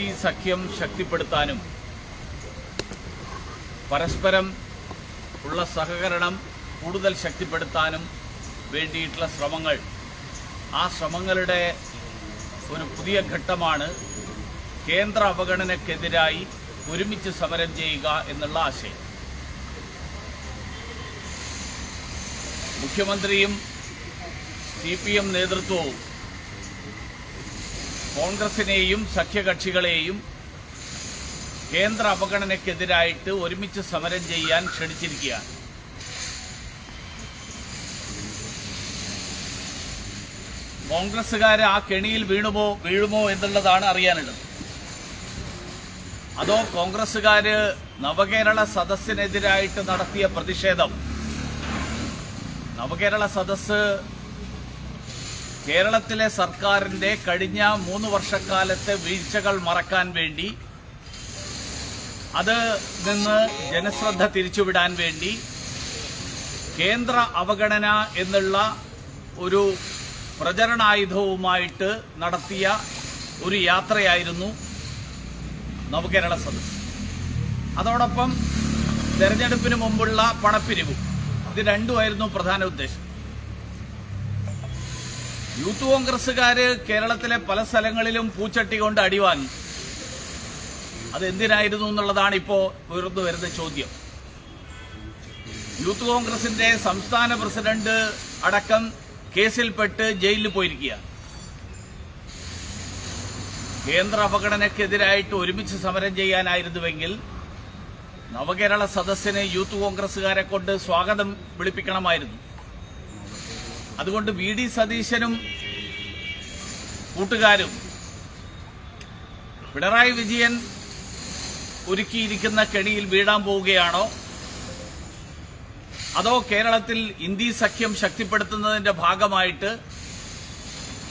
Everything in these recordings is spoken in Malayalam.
ഇന്ത്യ സഖ്യം ശക്തിപ്പെടുത്താനും പരസ്പരം ഉള്ള സഹകരണം കൂടുതൽ ശക്തിപ്പെടുത്താനും വേണ്ടിയിട്ടുള്ള ശ്രമങ്ങൾ. ആ ശ്രമങ്ങളുടെ ഒരു പുതിയ ഘട്ടമാണ്. കേന്ദ്ര അവഗണനക്കെതിരായി ഒരുമിച്ച് സമരം ചെയ്യുക എന്നുള്ള ആശയം. മുഖ്യമന്ത്രിയും സി പി എം നേതൃത്വവും കോൺഗ്രസിനെയും സഖ്യകക്ഷികളെയും കേന്ദ്ര അവഗണനയ്ക്കെതിരായിട്ട് ഒരുമിച്ച് സമരം ചെയ്യാൻ ക്ഷണിച്ചിരിക്കുകയാണ്. കോൺഗ്രസ്സുകാർ ആ കെണിയിൽ വീണുമോ വീഴുമോ എന്നുള്ളതാണ് അറിയാനുള്ളത്. അതോ കോൺഗ്രസ്സുകാര് നവകേരള സദസ്സിനെതിരായിട്ട് നടത്തിയ പ്രതിഷേധം നവകേരള സദസ്സ് കേരളത്തിലെ സർക്കാരിന്റെ കഴിഞ്ഞ മൂന്ന് വർഷക്കാലത്തെ വീഴ്ചകൾ മറക്കാൻ വേണ്ടി അത് നിന്ന് ജനശ്രദ്ധ തിരിച്ചുവിടാൻ വേണ്ടി കേന്ദ്ര അവഗണന എന്നുള്ള ഒരു പ്രചരണായുധവുമായിട്ട് നടത്തിയ ഒരു യാത്രയായിരുന്നു നവകേരള സദസ് അതോടൊപ്പം തെരഞ്ഞെടുപ്പിന് മുമ്പുള്ള പണപ്പിരിവും. ഇത് രണ്ടുമായിരുന്നു പ്രധാന ഉദ്ദേശം. യൂത്ത് കോൺഗ്രസ്സുകാര് കേരളത്തിലെ പല സ്ഥലങ്ങളിലും പൂച്ചട്ടി കൊണ്ട് അടിവാങ്ങി അതെന്തിനായിരുന്നു എന്നുള്ളതാണ് ഇപ്പോ ഉയർന്നു വരുന്ന ചോദ്യം. യൂത്ത് കോൺഗ്രസിന്റെ സംസ്ഥാന പ്രസിഡന്റ് അടക്കം കേസിൽപ്പെട്ട് ജയിലിൽ പോയിരിക്കുക കേന്ദ്ര അപകടനക്കെതിരായിട്ട് ഒരുമിച്ച് സമരം ചെയ്യാനായിരുന്നുവെങ്കിൽ നവകേരള സദസ്സിന് യൂത്ത് കോൺഗ്രസുകാരെ കൊണ്ട് സ്വാഗതം വിളിപ്പിക്കണമായിരുന്നു. അതുകൊണ്ട് വി ഡി സതീശനും കൂട്ടുകാരും പിണറായി വിജയൻ ഒരുക്കിയിരിക്കുന്ന കെണിയിൽ വീഴാൻ പോവുകയാണോ? അതോ കേരളത്തിൽ ഇന്ത്യ സഖ്യം ശക്തിപ്പെടുത്തുന്നതിന്റെ ഭാഗമായിട്ട്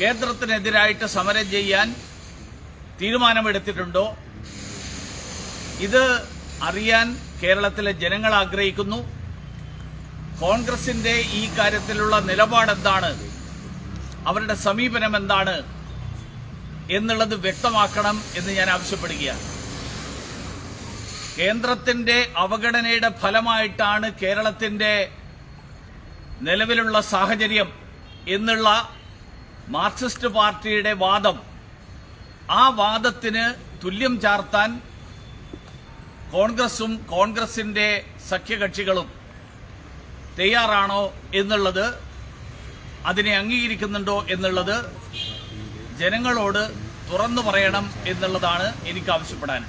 കേന്ദ്രത്തിനെതിരായിട്ട് സമരം ചെയ്യാൻ തീരുമാനമെടുത്തിട്ടുണ്ടോ? ഇത് അറിയാൻ കേരളത്തിലെ ജനങ്ങൾ ആഗ്രഹിക്കുന്നു. കോൺഗ്രസിന്റെ ഈ കാര്യത്തിലുള്ള നിലപാട് എന്താണ് അവരുടെ സമീപനം എന്താണ് എന്നുള്ളത് വ്യക്തമാക്കണം എന്ന് ഞാൻ ആവശ്യപ്പെടുകയാണ്. കേന്ദ്രത്തിന്റെ അവഗണനയുടെ ഫലമായിട്ടാണ് കേരളത്തിന്റെ നിലവിലുള്ള സാഹചര്യം എന്നുള്ള മാർക്സിസ്റ്റ് പാർട്ടിയുടെ വാദം. ആ വാദത്തിന് തുല്യം ചാർത്താൻ കോൺഗ്രസും കോൺഗ്രസിന്റെ സഖ്യകക്ഷികളും തയ്യാറാണോ എന്നുള്ളത് അതിനെ അംഗീകരിക്കുന്നുണ്ടോ എന്നുള്ളത് ജനങ്ങളോട് തുറന്നു പറയണം എന്നുള്ളതാണ് എനിക്ക് ആവശ്യപ്പെടാൻ.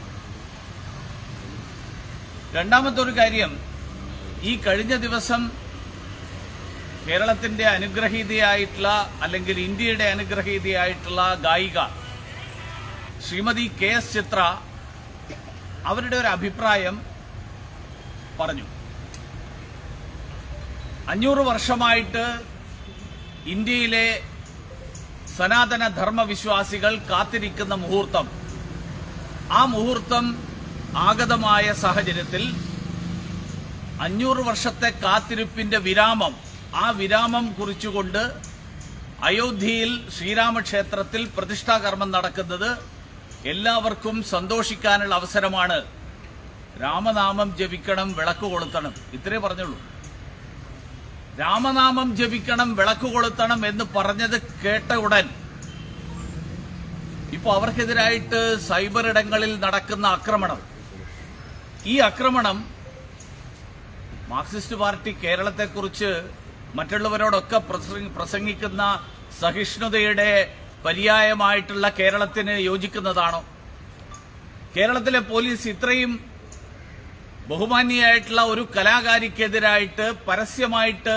രണ്ടാമത്തെ ഒരു കാര്യം ഈ കഴിഞ്ഞ ദിവസം കേരളത്തിന്റെ അനുഗ്രഹീതയായിട്ടുള്ള അല്ലെങ്കിൽ ഇന്ത്യയുടെ അനുഗ്രഹീതയായിട്ടുള്ള ഗായിക ശ്രീമതി കെ എസ് ചിത്ര അവരുടെ ഒരു അഭിപ്രായം പറഞ്ഞു. അഞ്ഞൂറ് വർഷമായിട്ട് ഇന്ത്യയിലെ സനാതന ധർമ്മവിശ്വാസികൾ കാത്തിരിക്കുന്ന മുഹൂർത്തം. ആ മുഹൂർത്തം ആഗതമായ സാഹചര്യത്തിൽ അഞ്ഞൂറ് വർഷത്തെ കാത്തിരിപ്പിന്റെ വിരാമം ആ വിരാമം കുറിച്ചുകൊണ്ട് അയോധ്യയിൽ ശ്രീരാമക്ഷേത്രത്തിൽ പ്രതിഷ്ഠാകർമ്മം നടക്കുന്നത് എല്ലാവർക്കും സന്തോഷിക്കാനുള്ള അവസരമാണ്. രാമനാമം ജപിക്കണം വിളക്ക് കൊളുത്തണം. ഇത്രേ പറഞ്ഞുള്ളൂ. രാമനാമം ജപിക്കണം വിളക്ക് കൊളുത്തണം എന്ന് പറഞ്ഞത് കേട്ട ഉടൻ ഇപ്പൊ അവർക്കെതിരായിട്ട് സൈബർ ഇടങ്ങളിൽ നടക്കുന്ന ആക്രമണം. ഈ ആക്രമണം മാർക്സിസ്റ്റ് പാർട്ടി കേരളത്തെക്കുറിച്ച് മറ്റുള്ളവരോടൊക്കെ പ്രസംഗി- പ്രസംഗിക്കുന്ന സഹിഷ്ണുതയുടെ പര്യായമായിട്ടുള്ള കേരളത്തിന് യോജിക്കുന്നതാണോ? കേരളത്തിലെ പോലീസ് ഇത്രയും ബഹുമാന്യായിട്ടുള്ള ഒരു കലാകാരിക്കെതിരായിട്ട് പരസ്യമായിട്ട്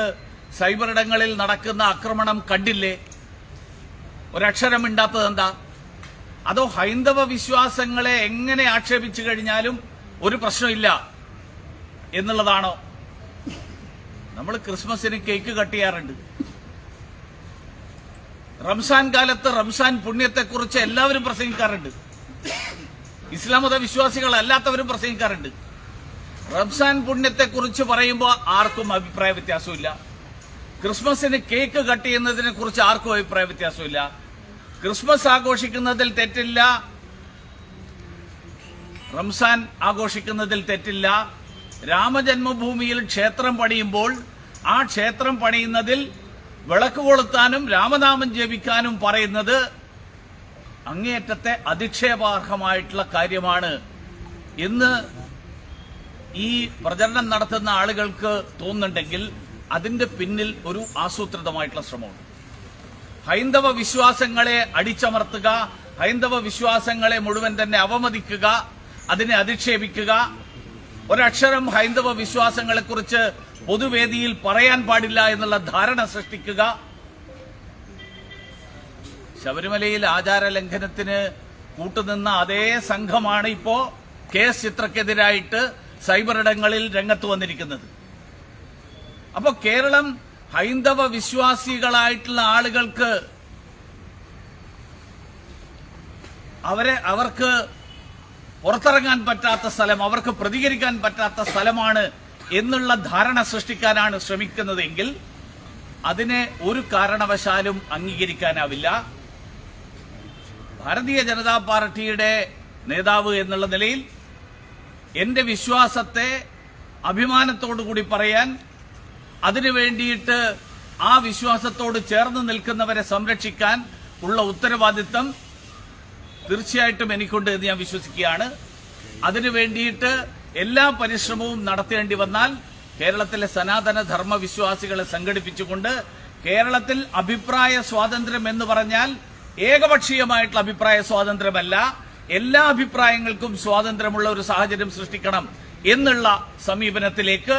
സൈബർ ഇടങ്ങളിൽ നടക്കുന്ന ആക്രമണം കണ്ടില്ലേ? ഒരക്ഷരം ഇണ്ടാത്തത് എന്താ? അതോ ഹൈന്ദവ വിശ്വാസങ്ങളെ എങ്ങനെ ആക്ഷേപിച്ചു കഴിഞ്ഞാലും ഒരു പ്രശ്നമില്ല എന്നുള്ളതാണോ? നമ്മൾ ക്രിസ്മസിന് കേക്ക് കട്ടിയാറുണ്ട് റംസാൻ കാലത്ത് റംസാൻ പുണ്യത്തെക്കുറിച്ച് എല്ലാവരും പ്രസംഗിക്കാറുണ്ട്. ഇസ്ലാം മത വിശ്വാസികളല്ലാത്തവരും പ്രസംഗിക്കാറുണ്ട്. റംസാൻ പുണ്യത്തെക്കുറിച്ച് പറയുമ്പോൾ ആർക്കും അഭിപ്രായ വ്യത്യാസമില്ല. ക്രിസ്മസിന് കേക്ക് കട്ട് ചെയ്യുന്നതിനെ കുറിച്ച് ആർക്കും അഭിപ്രായ വ്യത്യാസമില്ല. ക്രിസ്മസ് ആഘോഷിക്കുന്നതിൽ തെറ്റില്ല. റംസാൻ ആഘോഷിക്കുന്നതിൽ തെറ്റില്ല. രാമജന്മഭൂമിയിൽ ക്ഷേത്രം പണിയുമ്പോൾ ആ ക്ഷേത്രം പണിയുന്നതിൽ വിളക്ക് കൊളുത്താനും രാമനാമം ജപിക്കാനും പറയുന്നത് അങ്ങേയറ്റത്തെ അധിക്ഷേപാർഹമായിട്ടുള്ള കാര്യമാണ്. എന്ന് ഈ പ്രചരണം നടത്തുന്ന ആളുകൾക്ക് തോന്നുന്നുണ്ടെങ്കിൽ അതിന്റെ പിന്നിൽ ഒരു ആസൂത്രിതമായിട്ടുള്ള ശ്രമമുണ്ട്. ഹൈന്ദവ വിശ്വാസങ്ങളെ അടിച്ചമർത്തുക ഹൈന്ദവ വിശ്വാസങ്ങളെ മുഴുവൻ തന്നെ അവമതിക്കുക അതിനെ അധിക്ഷേപിക്കുക ഒരക്ഷരം ഹൈന്ദവ വിശ്വാസങ്ങളെക്കുറിച്ച് പൊതുവേദിയിൽ പറയാൻ പാടില്ല എന്നുള്ള ധാരണ സൃഷ്ടിക്കുക. ശബരിമലയിൽ ആചാര ലംഘനത്തിന് കൂട്ടുനിന്ന അതേ സംഘമാണ് ഇപ്പോ കെ എസ് ചിത്രക്കെതിരായിട്ട് സൈബർ ഇടങ്ങളിൽ രംഗത്ത് വന്നിരിക്കുന്നത്. അപ്പോൾ കേരളം ഹൈന്ദവ വിശ്വാസികളായിട്ടുള്ള ആളുകൾക്ക് അവരെ അവർക്ക് പുറത്തിറങ്ങാൻ പറ്റാത്ത സ്ഥലം അവർക്ക് പ്രതികരിക്കാൻ പറ്റാത്ത സ്ഥലമാണ് എന്നുള്ള ധാരണ സൃഷ്ടിക്കാനാണ് ശ്രമിക്കുന്നതെങ്കിൽ അതിനെ ഒരു കാരണവശാലും അംഗീകരിക്കാനാവില്ല. ഭാരതീയ ജനതാ പാർട്ടിയുടെ നേതാവ് എന്നുള്ള നിലയിൽ എന്റെ വിശ്വാസത്തെ അഭിമാനത്തോടു കൂടി പറയാൻ അതിനു വേണ്ടിയിട്ട് ആ വിശ്വാസത്തോട് ചേർന്ന് നിൽക്കുന്നവരെ സംരക്ഷിക്കാൻ ഉള്ള ഉത്തരവാദിത്തം തീർച്ചയായിട്ടും എനിക്കുണ്ട് എന്ന് ഞാൻ വിശ്വസിക്കുകയാണ്. അതിനു വേണ്ടിയിട്ട് എല്ലാ പരിശ്രമവും നടത്തേണ്ടി വന്നാൽ കേരളത്തിലെ സനാതന ധർമ്മ വിശ്വാസികളെ സംഘടിപ്പിച്ചുകൊണ്ട് കേരളത്തിൽ അഭിപ്രായ സ്വാതന്ത്ര്യം എന്ന് പറഞ്ഞാൽ ഏകപക്ഷീയമായിട്ടുള്ള അഭിപ്രായ സ്വാതന്ത്ര്യമല്ല. എല്ലാ അഭിപ്രായങ്ങൾക്കും സ്വാതന്ത്ര്യമുള്ള ഒരു സാഹചര്യം സൃഷ്ടിക്കണം എന്നുള്ള സമീപനത്തിലേക്ക്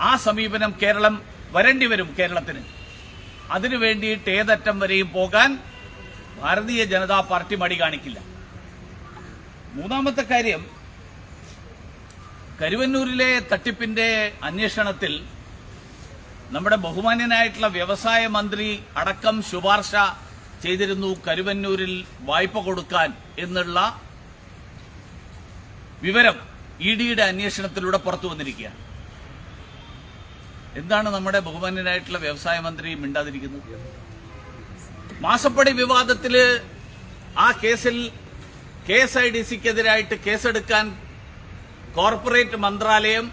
ആ സമീപനം കേരളം വരേണ്ടി വരും കേരളത്തിന്. അതിനു വേണ്ടിയിട്ട് ഏതറ്റം വരെയും പോകാൻ ഭാരതീയ ജനതാ പാർട്ടി മടി കാണിക്കില്ല. മൂന്നാമത്തെ കാര്യം കരുവന്നൂരിലെ തട്ടിപ്പിന്റെ അന്വേഷണത്തിൽ നമ്മുടെ ബഹുമാന്യനായിട്ടുള്ള വ്യവസായ മന്ത്രി അടക്കം ശുപാർശ ചെയ്തിരുന്നു കരുവന്നൂരിൽ വായ്പ കൊടുക്കാൻ എന്നുള്ള വിവരം ഇ ഡിയുടെ അന്വേഷണത്തിലൂടെ പുറത്തു വന്നിരിക്കുകയാണ്. എന്താണ് നമ്മുടെ ബഹുമാന്യനായിട്ടുള്ള വ്യവസായ മന്ത്രി മിണ്ടാതിരിക്കുന്നത്? മാസപ്പടി വിവാദത്തിൽ ആ കേസിൽ കെ എസ് ഐ ഡി സിക്കെതിരായിട്ട് കേസെടുക്കാൻ കോർപ്പറേറ്റ് മന്ത്രാലയം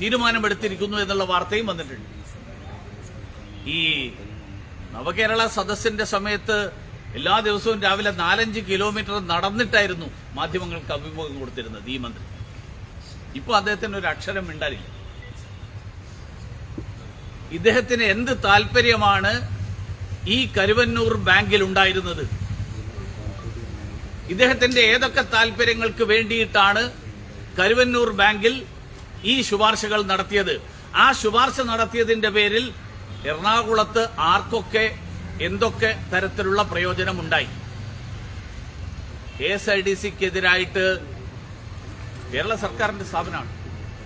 തീരുമാനമെടുത്തിരിക്കുന്നു എന്നുള്ള വാർത്തയും വന്നിട്ടുണ്ട്. ഈ നവകേരള സദസ്സിന്റെ സമയത്ത് എല്ലാ ദിവസവും രാവിലെ നാലഞ്ച് കിലോമീറ്റർ നടന്നിട്ടായിരുന്നു മാധ്യമങ്ങൾക്ക് അഭിമുഖം കൊടുത്തിരുന്നത് ഈ മന്ത്രി. ഇപ്പൊ അദ്ദേഹത്തിന് ഒരു അക്ഷരം മിണ്ടാനില്ല. ഇദ്ദേഹത്തിന് എന്ത് താല്പര്യമാണ് ഈ കരുവന്നൂർ ബാങ്കിൽ ഉണ്ടായിരുന്നത്? ഇദ്ദേഹത്തിന്റെ ഏതൊക്കെ താല്പര്യങ്ങൾക്ക് വേണ്ടിയിട്ടാണ് കരുവന്നൂർ ബാങ്കിൽ ഈ ശുപാർശകൾ നടത്തിയത്? ആ ശുപാർശ നടത്തിയതിന്റെ പേരിൽ എറണാകുളത്ത് ആർക്കൊക്കെ എന്തൊക്കെ തരത്തിലുള്ള പ്രയോജനമുണ്ടായി? കെ എസ് ഐ ഡി സിക്കെതിരായിട്ട് കേരള സർക്കാരിന്റെ സ്ഥാപനമാണ്.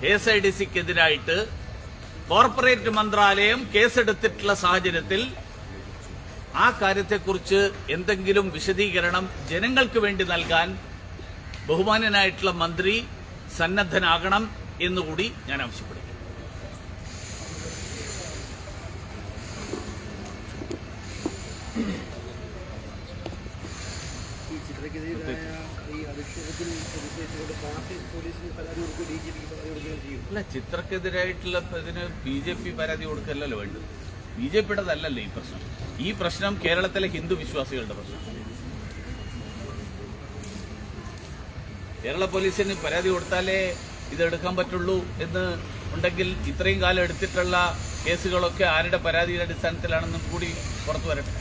കെ എസ് ഐ ഡി സിക്കെതിരായിട്ട് കോർപ്പറേറ്റ് മന്ത്രാലയം കേസെടുത്തിട്ടുള്ള സാഹചര്യത്തിൽ ആ കാര്യത്തെക്കുറിച്ച് എന്തെങ്കിലും വിശദീകരണം ജനങ്ങൾക്ക് വേണ്ടി നൽകാൻ ബഹുമാനനായിട്ടുള്ള മന്ത്രി സന്നദ്ധനാകണം എന്നുകൂടി ഞാൻ ആവശ്യപ്പെടുന്നു. പരാതി കൊടുക്കുക ചെയ്യും അല്ല ചിത്രക്കെതിരായിട്ടുള്ള ഇതിന് ബി ജെ പി പരാതി കൊടുക്കല്ലല്ലോ വേണ്ടത്. ബി ജെ പിയുടെതല്ലല്ലോ ഈ പ്രശ്നം. ഈ പ്രശ്നം കേരളത്തിലെ ഹിന്ദു വിശ്വാസികളുടെ പ്രശ്നം. കേരള പോലീസിന് പരാതി കൊടുത്താലേ ഇത് എടുക്കാൻ പറ്റുള്ളൂ എന്ന് ഉണ്ടെങ്കിൽ ഇത്രയും കാലം എടുത്തിട്ടുള്ള കേസുകളൊക്കെ ആരുടെ പരാതിയുടെ അടിസ്ഥാനത്തിലാണെന്നും കൂടി പുറത്തു വരട്ടെ.